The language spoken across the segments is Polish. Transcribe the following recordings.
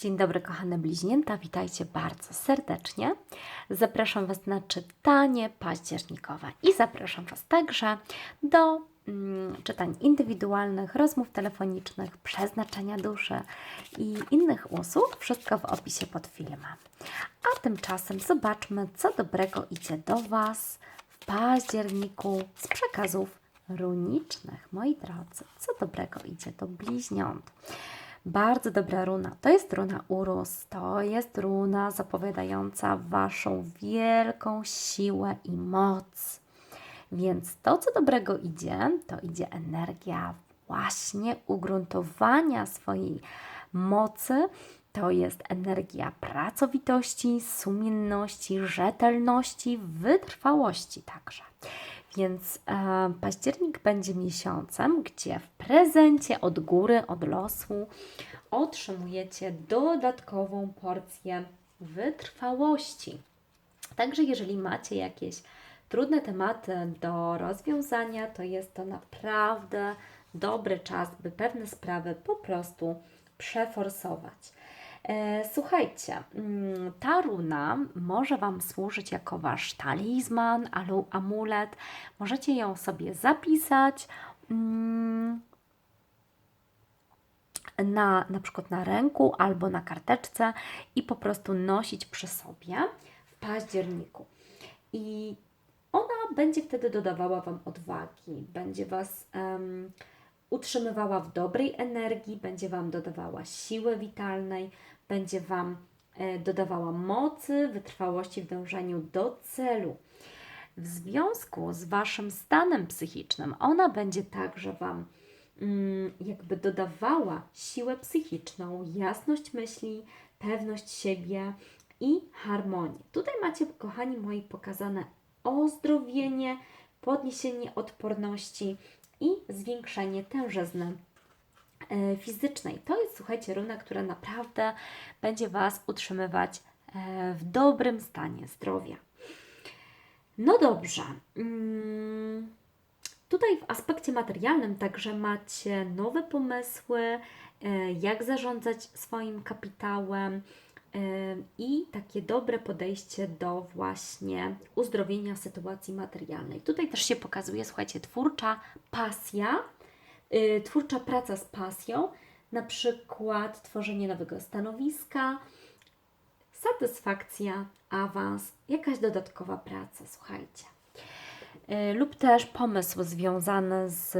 Dzień dobry, kochane bliźnięta, witajcie bardzo serdecznie. Zapraszam Was na czytanie październikowe i zapraszam Was także do mm, czytań indywidualnych, rozmów telefonicznych, przeznaczenia duszy i innych usług. Wszystko w opisie pod filmem. A tymczasem zobaczmy, co dobrego idzie do Was w październiku z przekazów runicznych. Moi drodzy, co dobrego idzie do bliźniąt? Bardzo dobra runa. To jest runa Urus. To jest runa zapowiadająca Waszą wielką siłę i moc. Więc to, co dobrego idzie, to idzie energia właśnie ugruntowania swojej mocy. To jest energia pracowitości, sumienności, rzetelności, wytrwałości także. Więc e, październik będzie miesiącem, gdzie w prezencie od góry, od losu otrzymujecie dodatkową porcję wytrwałości. Także jeżeli macie jakieś trudne tematy do rozwiązania, to jest to naprawdę dobry czas, by pewne sprawy po prostu przeforsować. E, Słuchajcie, mm, ta runa może Wam służyć jako Wasz talizman albo amulet. Możecie ją sobie zapisać mm, na, na przykład na ręku albo na karteczce i po prostu nosić przy sobie w październiku. I ona będzie wtedy dodawała Wam odwagi, będzie Was em, utrzymywała w dobrej energii, będzie Wam dodawała siły witalnej, będzie Wam e, dodawała mocy, wytrwałości w dążeniu do celu. W związku z Waszym stanem psychicznym, ona będzie także Wam mm, jakby dodawała siłę psychiczną, jasność myśli, pewność siebie i harmonię. Tutaj macie, kochani moi, pokazane ozdrowienie, podniesienie odporności i zwiększenie tężyzny e, fizycznej. To jest, słuchajcie, runa, która naprawdę będzie Was utrzymywać e, w dobrym stanie zdrowia. No dobrze. Mm, Tutaj w aspekcie materialnym także macie nowe pomysły, e, jak zarządzać swoim kapitałem i takie dobre podejście do właśnie uzdrowienia sytuacji materialnej. Tutaj też się pokazuje, słuchajcie, twórcza pasja, y, twórcza praca z pasją, na przykład tworzenie nowego stanowiska, satysfakcja, awans, jakaś dodatkowa praca, słuchajcie. Y, Lub też pomysł związany z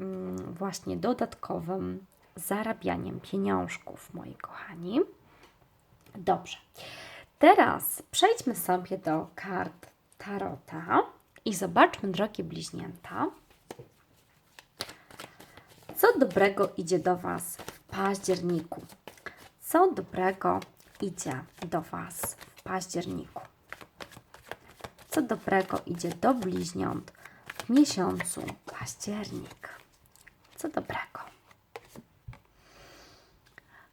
mm, właśnie dodatkowym zarabianiem pieniążków, moi kochani. Dobrze. Teraz przejdźmy sobie do kart Tarota i zobaczmy, drogie bliźnięta, co dobrego idzie do Was w październiku. Co dobrego idzie do Was w październiku. Co dobrego idzie do bliźniąt w miesiącu październik. Co dobrego.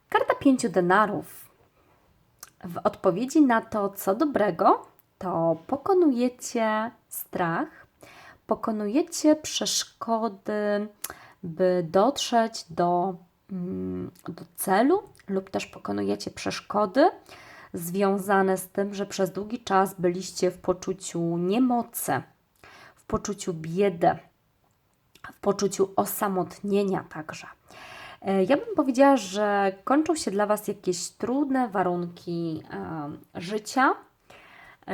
Karta pięciu denarów. W odpowiedzi na to, co dobrego, to pokonujecie strach, pokonujecie przeszkody, by dotrzeć do, mm, do celu, lub też pokonujecie przeszkody związane z tym, że przez długi czas byliście w poczuciu niemocy, w poczuciu biedy, w poczuciu osamotnienia także. E, Ja bym powiedziała, że kończą się dla Was jakieś trudne warunki życia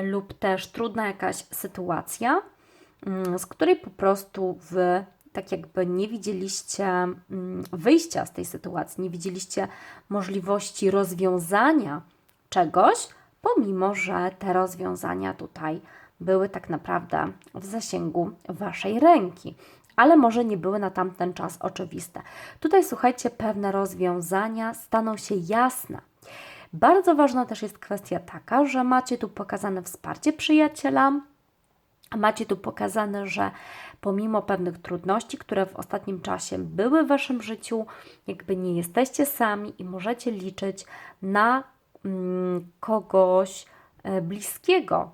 lub też trudna jakaś sytuacja, mm, z której po prostu Wy tak jakby nie widzieliście mm, wyjścia z tej sytuacji, nie widzieliście możliwości rozwiązania czegoś, pomimo że te rozwiązania tutaj były tak naprawdę w zasięgu Waszej ręki, ale może nie były na tamten czas oczywiste. Tutaj słuchajcie, pewne rozwiązania staną się jasne. Bardzo ważna też jest kwestia taka, że macie tu pokazane wsparcie przyjaciela, macie tu pokazane, że pomimo pewnych trudności, które w ostatnim czasie były w Waszym życiu, jakby nie jesteście sami i możecie liczyć na mm, kogoś e, bliskiego.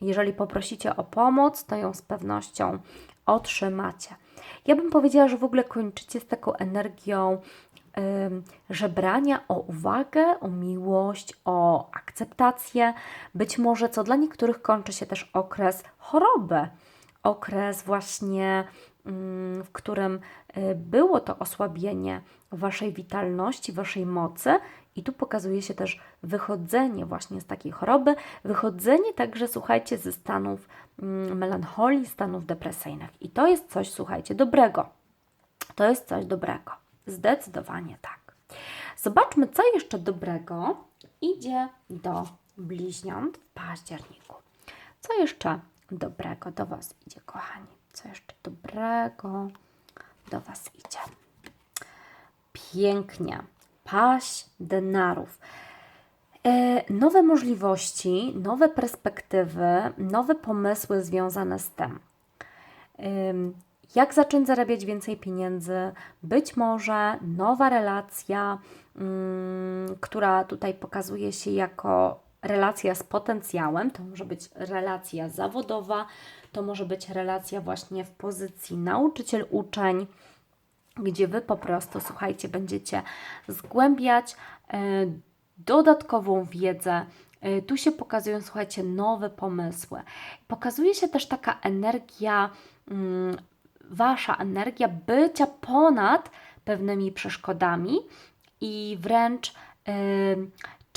Jeżeli poprosicie o pomoc, to ją z pewnością otrzymacie. Ja bym powiedziała, że w ogóle kończycie z taką energią żebrania o uwagę, o miłość, o akceptację. Być może, co dla niektórych kończy się też okres choroby, okres właśnie, ym, w którym y, było to osłabienie waszej witalności, waszej mocy. I tu pokazuje się też wychodzenie właśnie z takiej choroby, wychodzenie także, słuchajcie, ze stanów mm, melancholii, stanów depresyjnych. I to jest coś, słuchajcie, dobrego. To jest coś dobrego. Zdecydowanie tak. Zobaczmy, co jeszcze dobrego idzie do bliźniąt w październiku. Co jeszcze dobrego do Was idzie, kochani? Co jeszcze dobrego do Was idzie? Pięknie. Paść denarów. E, Nowe możliwości, nowe perspektywy, nowe pomysły związane z tym. Ym, Jak zacząć zarabiać więcej pieniędzy? Być może nowa relacja, ym, która tutaj pokazuje się jako relacja z potencjałem, to może być relacja zawodowa, to może być relacja właśnie w pozycji nauczyciel-uczeń gdzie Wy po prostu, słuchajcie, będziecie zgłębiać e, dodatkową wiedzę. E, Tu się pokazują, słuchajcie, nowe pomysły. Pokazuje się też taka energia, mm, Wasza energia bycia ponad pewnymi przeszkodami i wręcz e,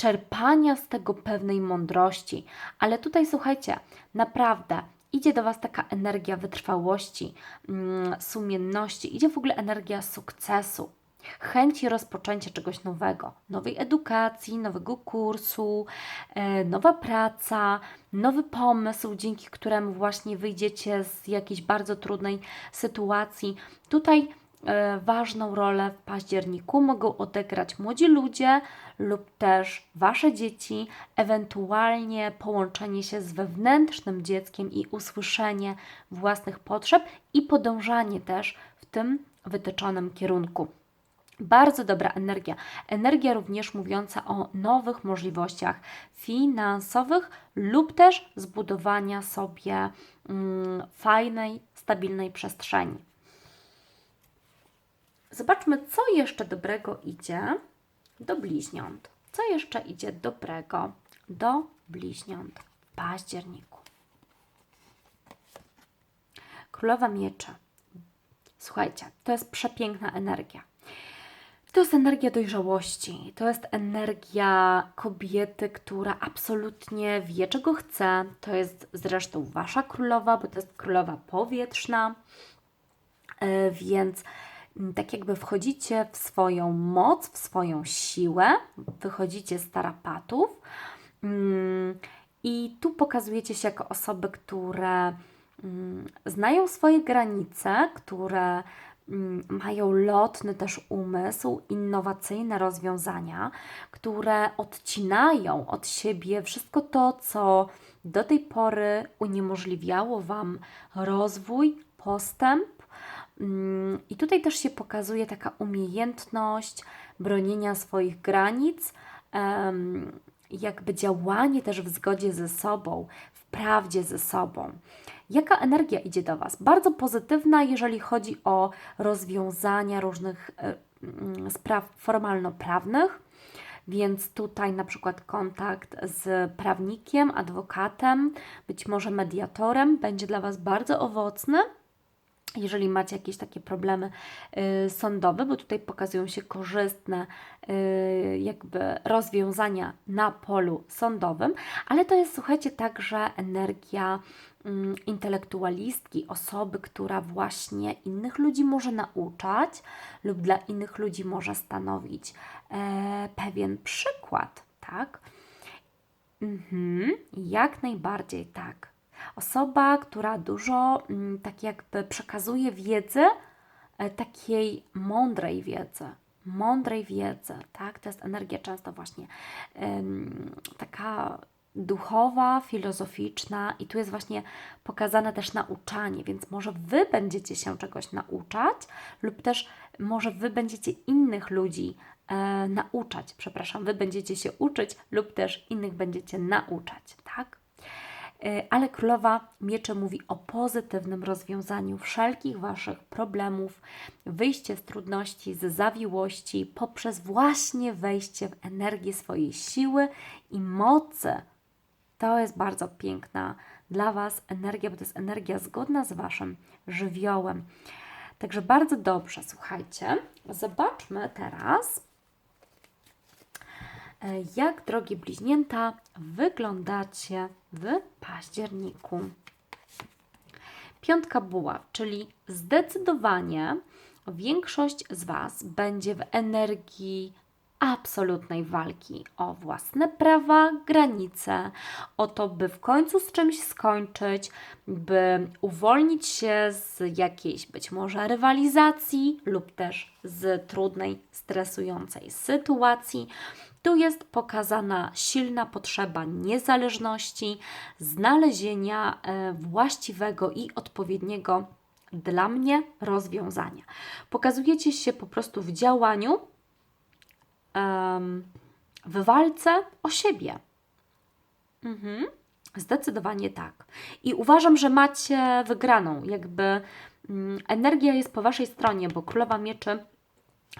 czerpania z tego pewnej mądrości. Ale tutaj, słuchajcie, naprawdę idzie do Was taka energia wytrwałości, mm, sumienności, idzie w ogóle energia sukcesu, chęci rozpoczęcia czegoś nowego, nowej edukacji, nowego kursu, e, nowa praca, nowy pomysł, dzięki któremu właśnie wyjdziecie z jakiejś bardzo trudnej sytuacji. Tutaj ważną rolę w październiku mogą odegrać młodzi ludzie lub też Wasze dzieci, ewentualnie połączenie się z wewnętrznym dzieckiem i usłyszenie własnych potrzeb i podążanie też w tym wytyczonym kierunku. Bardzo dobra energia. Energia również mówiąca o nowych możliwościach finansowych lub też zbudowania sobie mm, fajnej, stabilnej przestrzeni. Zobaczmy, co jeszcze dobrego idzie do bliźniąt. Co jeszcze idzie dobrego do bliźniąt w październiku? Królowa Mieczy. Słuchajcie, to jest przepiękna energia. To jest energia dojrzałości, to jest energia kobiety, która absolutnie wie, czego chce. To jest zresztą wasza królowa, bo to jest królowa powietrzna, E, więc tak jakby wchodzicie w swoją moc, w swoją siłę, wychodzicie z tarapatów mm, i tu pokazujecie się jako osoby, które mm, znają swoje granice, które mm, mają lotny też umysł, innowacyjne rozwiązania, które odcinają od siebie wszystko to, co do tej pory uniemożliwiało Wam rozwój, postęp. Mm, I tutaj też się pokazuje taka umiejętność bronienia swoich granic, jakby działanie też w zgodzie ze sobą, w prawdzie ze sobą. Jaka energia idzie do Was? Bardzo pozytywna, jeżeli chodzi o rozwiązania różnych e, mm, spraw formalno-prawnych. Więc tutaj na przykład kontakt z prawnikiem, adwokatem, być może mediatorem będzie dla Was bardzo owocny jeżeli macie jakieś takie problemy y, sądowe, bo tutaj pokazują się korzystne y, jakby rozwiązania na polu sądowym, ale to jest, słuchajcie, także energia mm, intelektualistki, osoby, która właśnie innych ludzi może nauczać lub dla innych ludzi może stanowić e, pewien przykład, tak? Mhm, jak najbardziej tak. Osoba, która dużo mm, tak jakby przekazuje wiedzę, e, takiej mądrej wiedzy. Mądrej wiedzy, tak? To jest energia często właśnie taka duchowa, filozoficzna i tu jest właśnie pokazane też nauczanie, więc może Wy będziecie się czegoś nauczać lub też może Wy będziecie innych ludzi e, nauczać, przepraszam, Wy będziecie się uczyć lub też innych będziecie nauczać, tak? Y, ale królowa miecze mówi o pozytywnym rozwiązaniu wszelkich Waszych problemów, wyjście z trudności, z zawiłości poprzez właśnie wejście w energię swojej siły i mocy. To jest bardzo piękna dla Was energia, bo to jest energia zgodna z Waszym żywiołem. Także bardzo dobrze, słuchajcie. Zobaczmy teraz, e, jak drogie bliźnięta wyglądacie w październiku. Piątka buław, czyli zdecydowanie większość z Was będzie w energii absolutnej walki o własne prawa, granice, o to, by w końcu z czymś skończyć, by uwolnić się z jakiejś być może rywalizacji lub też z trudnej, stresującej sytuacji. Tu jest pokazana silna potrzeba niezależności, znalezienia e, właściwego i odpowiedniego dla mnie rozwiązania. Pokazujecie się po prostu w działaniu, w walce o siebie. Mhm. Zdecydowanie tak. I uważam, że macie wygraną. Jakby mm, energia jest po waszej stronie, bo królowa mieczy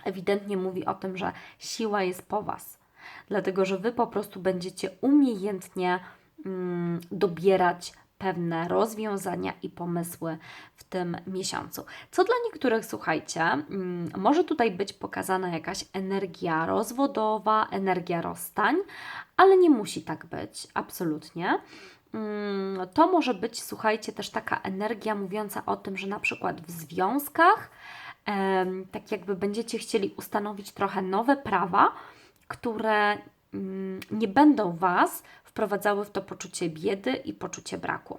ewidentnie mówi o tym, że siła jest po was. Dlatego, że wy po prostu będziecie umiejętnie mm, dobierać pewne rozwiązania i pomysły w tym miesiącu. Co dla niektórych, słuchajcie, mm, może tutaj być pokazana jakaś energia rozwodowa, energia rozstań, ale nie musi tak być, absolutnie. Mm, to może być, słuchajcie, też taka energia mówiąca o tym, że na przykład w związkach, tak jakby będziecie chcieli ustanowić trochę nowe prawa, które mm, nie będą Was wprowadzały w to poczucie biedy i poczucie braku.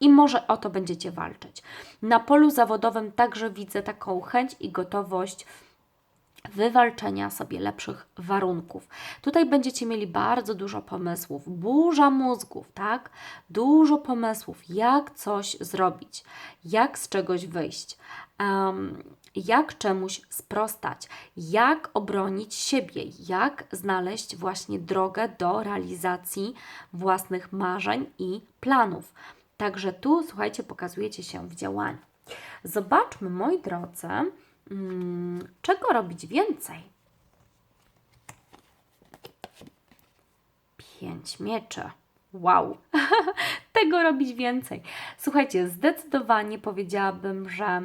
I może o to będziecie walczyć. Na polu zawodowym także widzę taką chęć i gotowość wywalczenia sobie lepszych warunków. Tutaj będziecie mieli bardzo dużo pomysłów, burza mózgów, tak? Dużo pomysłów, jak coś zrobić, jak z czegoś wyjść. Um, jak czemuś sprostać, jak obronić siebie, jak znaleźć właśnie drogę do realizacji własnych marzeń i planów. Także tu, słuchajcie, pokazujecie się w działaniu. Zobaczmy, moi drodzy, hmm, czego robić więcej. Pięć mieczy. Wow, tego robić więcej. Słuchajcie, zdecydowanie powiedziałabym, że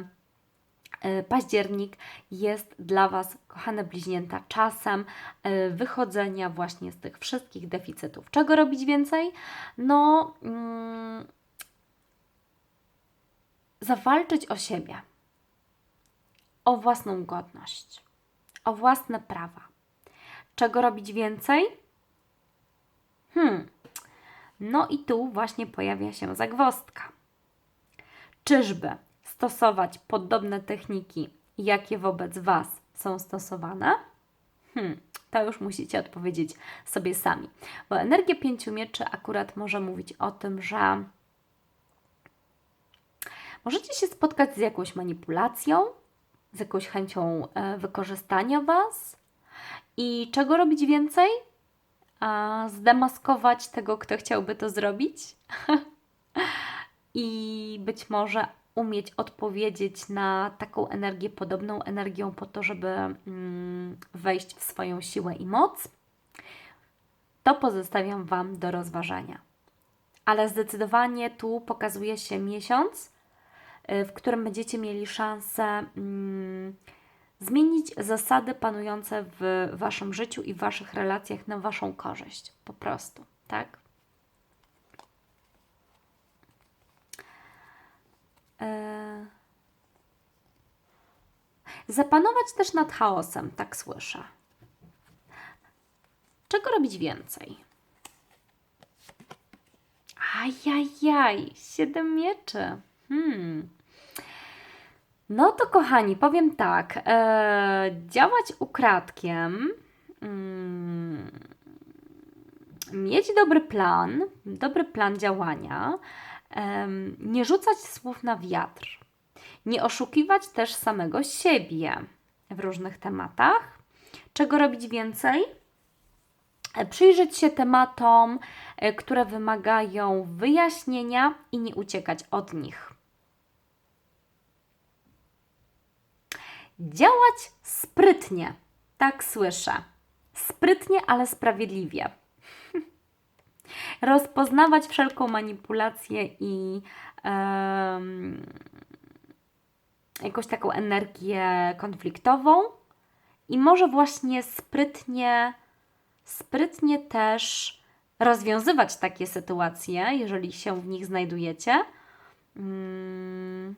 październik jest dla Was, kochane bliźnięta, czasem e, wychodzenia właśnie z tych wszystkich deficytów. Czego robić więcej? No, mm, zawalczyć o siebie, o własną godność, o własne prawa. Czego robić więcej? Hmm, no i tu właśnie pojawia się zagwostka. Czyżby stosować podobne techniki, jakie wobec Was są stosowane? Hmm, to już musicie odpowiedzieć sobie sami. Bo energia pięciu mieczy akurat może mówić o tym, że możecie się spotkać z jakąś manipulacją, z jakąś chęcią e, wykorzystania Was. I czego robić więcej? Zdemaskować tego, kto chciałby to zrobić. I być może umieć odpowiedzieć na taką energię podobną energią po to, żeby mm, wejść w swoją siłę i moc, to pozostawiam Wam do rozważania. Ale zdecydowanie tu pokazuje się miesiąc, y, w którym będziecie mieli szansę mm, zmienić zasady panujące w Waszym życiu i w Waszych relacjach na Waszą korzyść. Po prostu, tak? E, zapanować też nad chaosem, tak słyszę. Czego robić więcej? Ajajaj, siedem mieczy. Hmm. No to kochani, powiem tak. E, działać ukradkiem, mm, mieć dobry plan, dobry plan działania, nie rzucać słów na wiatr, nie oszukiwać też samego siebie w różnych tematach. Czego robić więcej? e, przyjrzeć się tematom, e, które wymagają wyjaśnienia i nie uciekać od nich. Działać sprytnie, tak słyszę. Sprytnie, ale sprawiedliwie. Rozpoznawać wszelką manipulację i em, jakąś taką energię konfliktową i może właśnie sprytnie, sprytnie też rozwiązywać takie sytuacje, jeżeli się w nich znajdujecie, mm,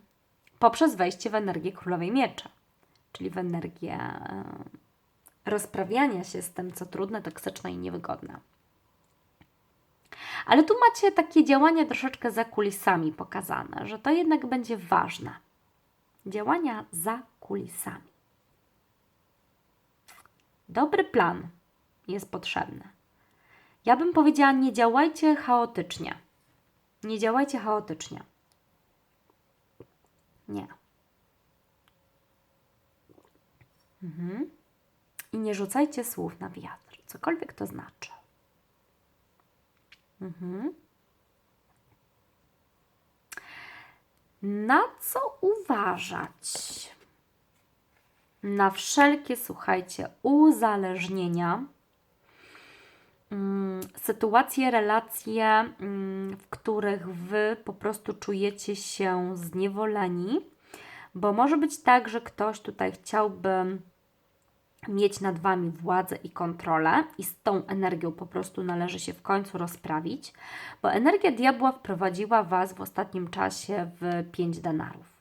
poprzez wejście w energię królowej mieczy, czyli w energię e, rozprawiania się z tym, co trudne, toksyczne i niewygodne. Ale tu macie takie działania troszeczkę za kulisami pokazane, że to jednak będzie ważne. Działania za kulisami. Dobry plan jest potrzebny. Ja bym powiedziała, nie działajcie chaotycznie. Nie działajcie chaotycznie. Nie. Mhm. I nie rzucajcie słów na wiatr, cokolwiek to znaczy. Mhm. Na co uważać? Na wszelkie, słuchajcie, uzależnienia, mm, sytuacje, relacje, mm, w których Wy po prostu czujecie się zniewoleni, bo może być tak, że ktoś tutaj chciałby mieć nad Wami władzę i kontrolę i z tą energią po prostu należy się w końcu rozprawić, bo energia diabła wprowadziła Was w ostatnim czasie w 5 denarów.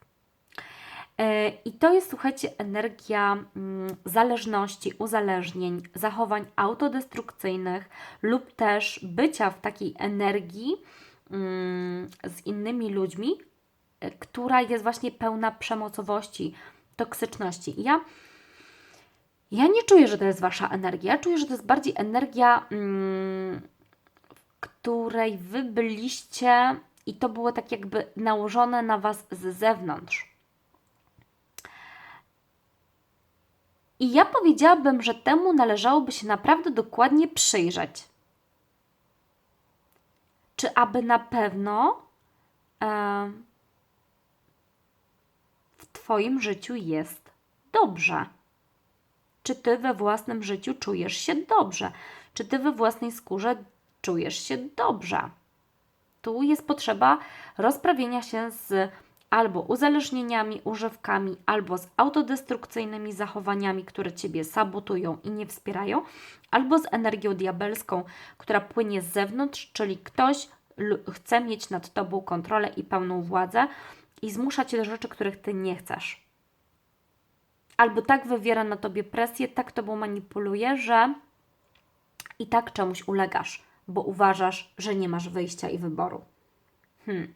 E, I to jest, słuchajcie, energia mm, zależności, uzależnień, zachowań autodestrukcyjnych lub też bycia w takiej energii mm, z innymi ludźmi, e, która jest właśnie pełna przemocowości, toksyczności. I ja ja nie czuję, że to jest Wasza energia. Ja czuję, że to jest bardziej energia, mm, której Wy byliście i to było tak jakby nałożone na Was z zewnątrz. I ja powiedziałabym, że temu należałoby się naprawdę dokładnie przyjrzeć. Czy aby na pewno e, w Twoim życiu jest dobrze? Czy ty we własnym życiu czujesz się dobrze? Czy ty we własnej skórze czujesz się dobrze? Tu jest potrzeba rozprawienia się z albo uzależnieniami, używkami, albo z autodestrukcyjnymi zachowaniami, które ciebie sabotują i nie wspierają, albo z energią diabelską, która płynie z zewnątrz, czyli ktoś chce mieć nad tobą kontrolę i pełną władzę i zmusza cię do rzeczy, których ty nie chcesz albo tak wywiera na tobie presję, tak tobą manipuluje, że i tak czemuś ulegasz, bo uważasz, że nie masz wyjścia i wyboru. Hmm.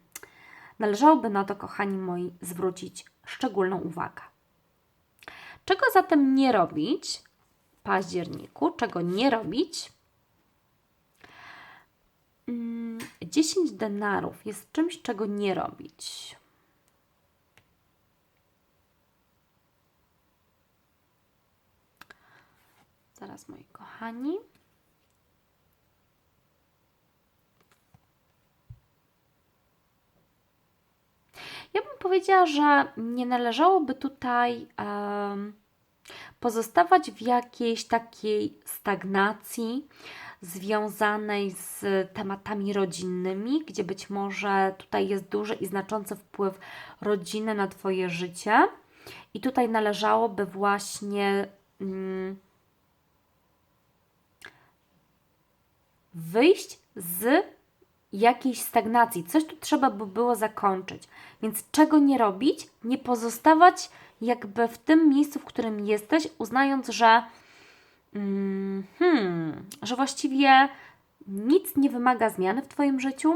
Należałoby na to, kochani moi, zwrócić szczególną uwagę. Czego zatem nie robić w październiku? Czego nie robić? 10 hmm, denarów jest czymś, czego nie robić. Zaraz, moi kochani. Ja bym powiedziała, że nie należałoby tutaj um, pozostawać w jakiejś takiej stagnacji związanej z tematami rodzinnymi, gdzie być może tutaj jest duży i znaczący wpływ rodziny na Twoje życie. I tutaj należałoby właśnie. Um, wyjść z jakiejś stagnacji. Coś tu trzeba by było zakończyć. Więc czego nie robić? Nie pozostawać jakby w tym miejscu, w którym jesteś, uznając, że mm, hmm, że właściwie nic nie wymaga zmiany w Twoim życiu.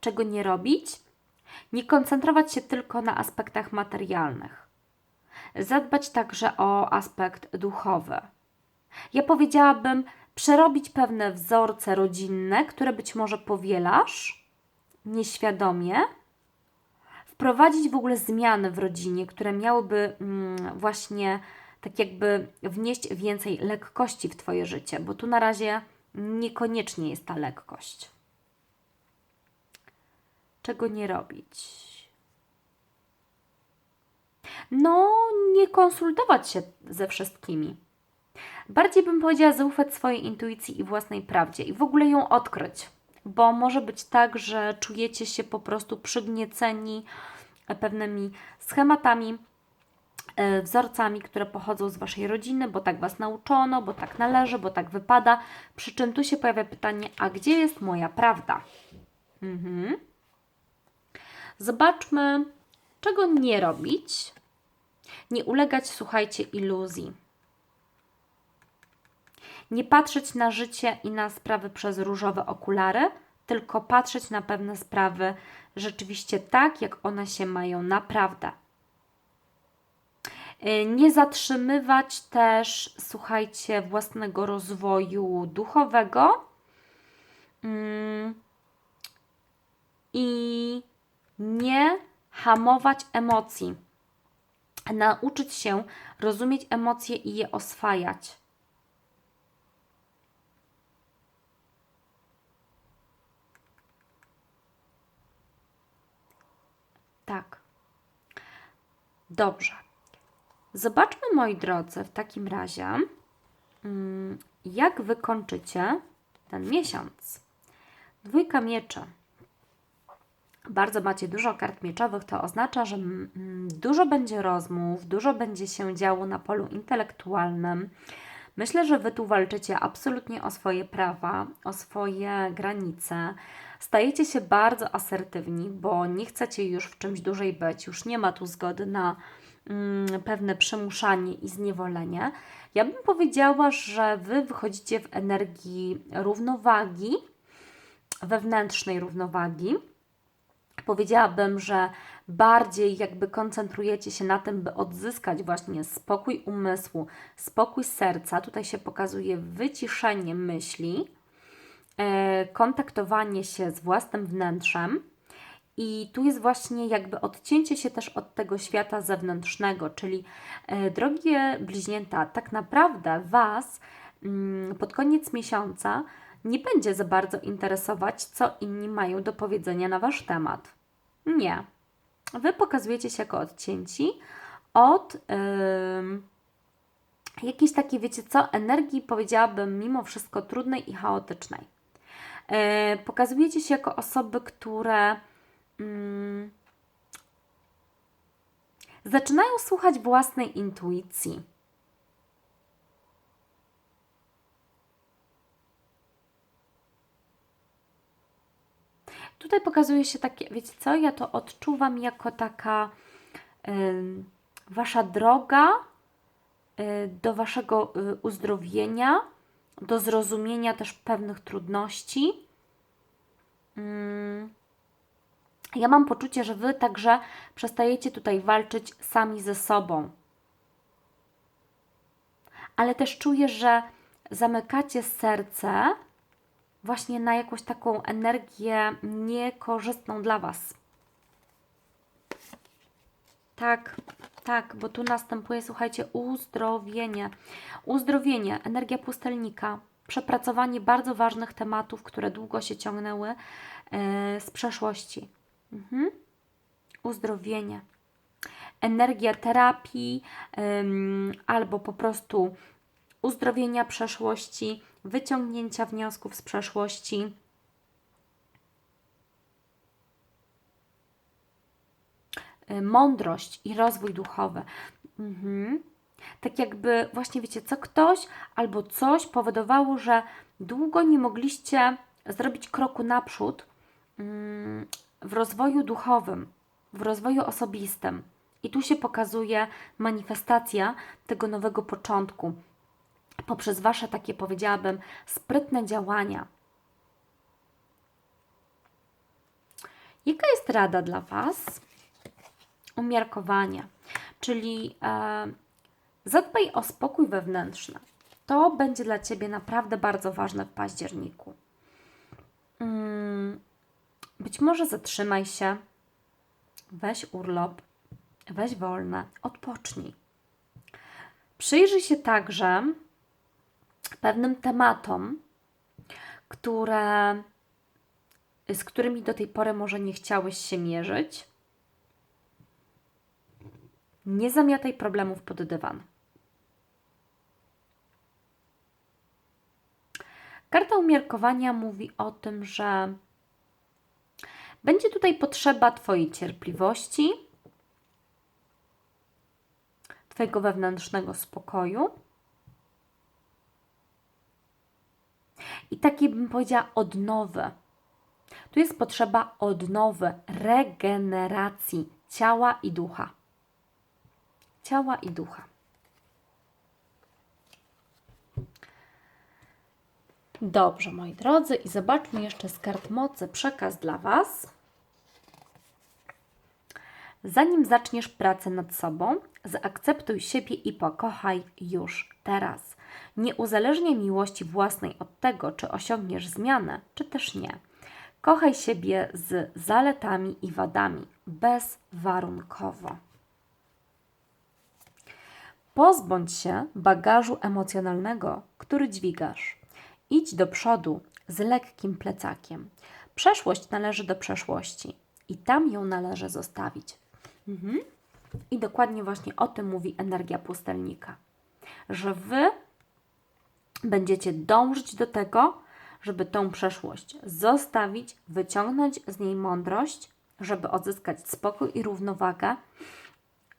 Czego nie robić? Nie koncentrować się tylko na aspektach materialnych. Zadbać także o aspekt duchowy. Ja powiedziałabym, przerobić pewne wzorce rodzinne, które być może powielasz nieświadomie, wprowadzić w ogóle zmiany w rodzinie, które miałyby mm, właśnie tak jakby wnieść więcej lekkości w Twoje życie, bo tu na razie niekoniecznie jest ta lekkość. Czego nie robić? No, nie konsultować się ze wszystkimi. Bardziej bym powiedziała zaufać swojej intuicji i własnej prawdzie i w ogóle ją odkryć, bo może być tak, że czujecie się po prostu przygnieceni pewnymi schematami, e, wzorcami, które pochodzą z Waszej rodziny, bo tak Was nauczono, bo tak należy, bo tak wypada. Przy czym tu się pojawia pytanie, a gdzie jest moja prawda? Mhm. Zobaczmy, czego nie robić. Nie ulegać, słuchajcie, iluzji. Nie patrzeć na życie i na sprawy przez różowe okulary, tylko patrzeć na pewne sprawy rzeczywiście tak, jak one się mają naprawdę. Y, Nie zatrzymywać też, słuchajcie, własnego rozwoju duchowego mm, i nie hamować emocji. Nauczyć się rozumieć emocje i je oswajać. Tak. Dobrze. Zobaczmy, moi drodzy, w takim razie, mm, jak wykończycie ten miesiąc. Dwójka mieczy. Bardzo macie dużo kart mieczowych, to oznacza, że mm, dużo będzie rozmów, dużo będzie się działo na polu intelektualnym. Myślę, że Wy tu walczycie absolutnie o swoje prawa, o swoje granice. Stajecie się bardzo asertywni, bo nie chcecie już w czymś dłużej być, już nie ma tu zgody na mm, pewne przymuszanie i zniewolenie. Ja bym powiedziała, że Wy wychodzicie w energii równowagi, wewnętrznej równowagi. Powiedziałabym, że bardziej jakby koncentrujecie się na tym, by odzyskać właśnie spokój umysłu, spokój serca. Tutaj się pokazuje wyciszenie myśli, e, kontaktowanie się z własnym wnętrzem. I tu jest właśnie jakby odcięcie się też od tego świata zewnętrznego, czyli e, drogie bliźnięta, tak naprawdę Was mm, pod koniec miesiąca nie będzie za bardzo interesować, co inni mają do powiedzenia na Wasz temat. Nie. Wy pokazujecie się jako odcięci od yy, jakiejś takiej, wiecie co, energii, powiedziałabym, mimo wszystko trudnej i chaotycznej. Yy, pokazujecie się jako osoby, które yy, zaczynają słuchać własnej intuicji. Tutaj pokazuje się takie, wiecie co, ja to odczuwam jako taka y, wasza droga y, do waszego y, uzdrowienia, do zrozumienia też pewnych trudności. Mm. Ja mam poczucie, że wy także przestajecie tutaj walczyć sami ze sobą. Ale też czuję, że zamykacie serce właśnie na jakąś taką energię niekorzystną dla Was. Tak, tak, bo tu następuje, słuchajcie, uzdrowienie. Uzdrowienie, energia pustelnika, przepracowanie bardzo ważnych tematów, które długo się ciągnęły yy, z przeszłości. Mhm. Uzdrowienie. Energia terapii yy, albo po prostu uzdrowienia przeszłości, wyciągnięcia wniosków z przeszłości. Y, mądrość i rozwój duchowy. Mhm. Tak jakby właśnie wiecie, co ktoś albo coś powodowało, że długo nie mogliście zrobić kroku naprzód mm, w rozwoju duchowym, w rozwoju osobistym. I tu się pokazuje manifestacja tego nowego początku, poprzez Wasze takie, powiedziałabym, sprytne działania. Jaka jest rada dla Was? Umiarkowanie, czyli e, zadbaj o spokój wewnętrzny. To będzie dla Ciebie naprawdę bardzo ważne w październiku. Mm, być może zatrzymaj się, weź urlop, weź wolne, odpocznij Przyjrzyj się także pewnym tematom, które, z którymi do tej pory może nie chciałeś się mierzyć. Nie zamiataj problemów pod dywan. Karta umiarkowania mówi o tym, że będzie tutaj potrzeba Twojej cierpliwości, Twojego wewnętrznego spokoju i takiej bym powiedziała odnowy. Tu jest potrzeba odnowy, regeneracji ciała i ducha. Ciała i ducha. Dobrze, moi drodzy, i zobaczmy jeszcze z kart mocy przekaz dla Was. Zanim zaczniesz pracę nad sobą, zaakceptuj siebie i pokochaj już teraz. Nie uzależniaj miłości własnej od tego, czy osiągniesz zmianę, czy też nie. Kochaj siebie z zaletami i wadami, bezwarunkowo. Pozbądź się bagażu emocjonalnego, który dźwigasz. Idź do przodu z lekkim plecakiem. Przeszłość należy do przeszłości i tam ją należy zostawić. Mhm. I dokładnie właśnie o tym mówi energia pustelnika, że wy będziecie dążyć do tego, żeby tą przeszłość zostawić, wyciągnąć z niej mądrość, żeby odzyskać spokój i równowagę.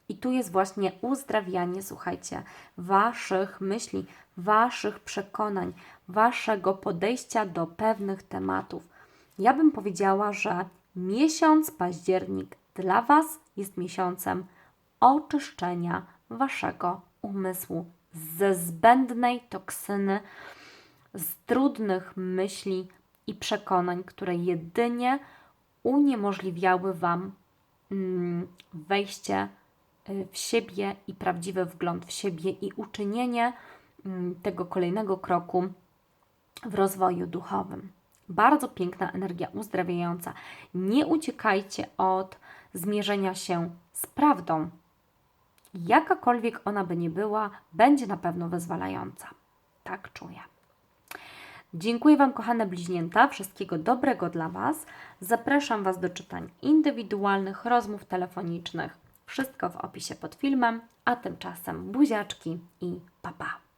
I tu jest właśnie uzdrawianie, słuchajcie, waszych myśli, waszych przekonań, waszego podejścia do pewnych tematów. Ja bym powiedziała, że miesiąc październik dla Was jest miesiącem oczyszczenia Waszego umysłu ze zbędnej toksyny, z trudnych myśli i przekonań, które jedynie uniemożliwiały Wam mm, wejście y, w siebie i prawdziwy wgląd w siebie i uczynienie mm, tego kolejnego kroku w rozwoju duchowym. Bardzo piękna energia uzdrawiająca. Nie uciekajcie od zmierzenia się z prawdą. Jakakolwiek ona by nie była, będzie na pewno wyzwalająca. Tak czuję. Dziękuję Wam, kochane bliźnięta. Wszystkiego dobrego dla Was. Zapraszam Was do czytań indywidualnych, rozmów telefonicznych. Wszystko w opisie pod filmem, a tymczasem buziaczki i papa. Pa.